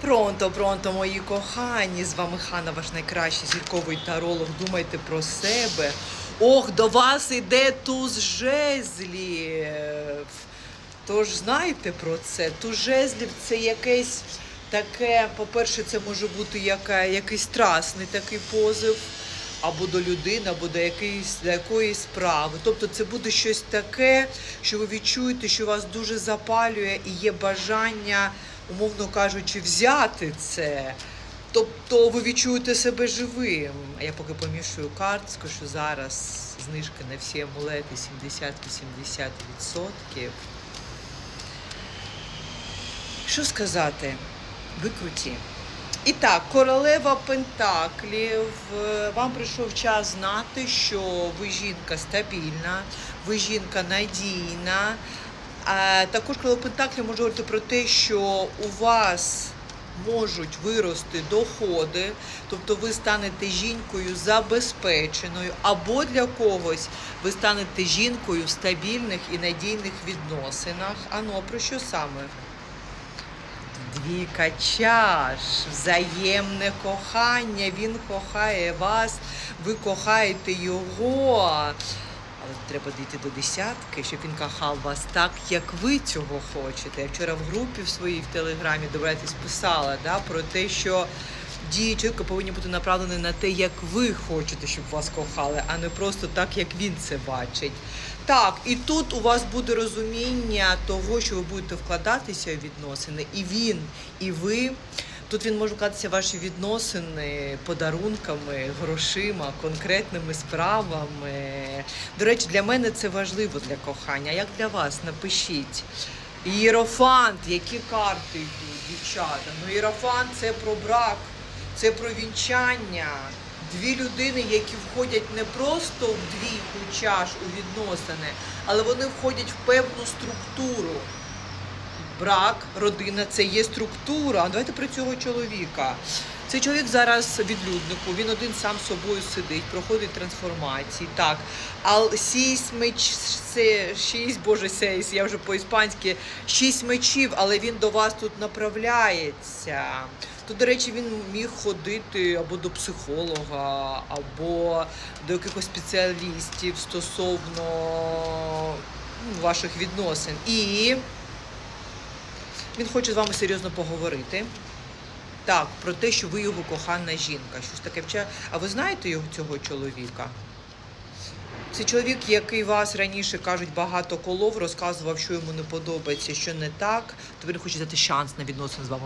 Пронто, пронто, мої кохані! З вами Хана, ваш найкращий зірковий таролог. Думайте про себе. Ох, до вас іде туз жезлів. Тож знайте про це. Туз жезлів це якесь таке, по-перше, це може бути яка, якийсь страсний такий позив. Або до людини, або до якоїсь, до якоїсь справи. Тобто це буде щось таке, що ви відчуєте, що вас дуже запалює і є бажання, умовно кажучи, взяти це. Тобто ви відчуєте себе живим. А я поки помішую карт, скажу зараз знижки на всі амулети 70-80%. Що сказати? Ви круті. І так, королева Пентаклів. Вам прийшов час знати, що ви жінка стабільна, ви жінка надійна. А також королева Пентаклів може говорити про те, що у вас можуть вирости доходи, тобто ви станете жінкою забезпеченою, або для когось ви станете жінкою в стабільних і надійних відносинах. Ано про що саме? Двійка чаш, взаємне кохання, він кохає вас, ви кохаєте його. Треба дійти до десятки, щоб він кохав вас так, як ви цього хочете. Я вчора в групі в своїй в телеграмі добратись писала да, про те, що дії чоловіка повинні бути направлені на те, як ви хочете, щоб вас кохали, а не просто так, як він це бачить. Так, і тут у вас буде розуміння того, що ви будете вкладатися в відносини, і він, і ви. Тут він може вкладатися ваші відносини подарунками, грошима, конкретними справами. До речі, для мене це важливо для кохання. Як для вас? Напишіть. Ієрофант, які карти йдуть, дівчата? Ну, ієрофант це про брак, це про вінчання. Дві людини, які входять не просто в двійку чаш у відносини, але вони входять в певну структуру. Брак, родина це є структура. Давайте про цього чоловіка. Цей чоловік зараз відлюднику, він один сам собою сидить, проходить трансформації. Так, а сість меч, це шість, боже сейс, я вже по-іспанськи, шість мечів, але він до вас тут направляється. То, до речі, він міг ходити або до психолога, або до якихось спеціалістів стосовно ну, ваших відносин. І він хоче з вами серйозно поговорити. Так, про те, що ви його кохана жінка. Щось таке. А ви знаєте його цього чоловіка? Це чоловік, який вас раніше кажуть, багато колов, розказував, що йому не подобається, що не так, то він хоче дати шанс на відносини з вами.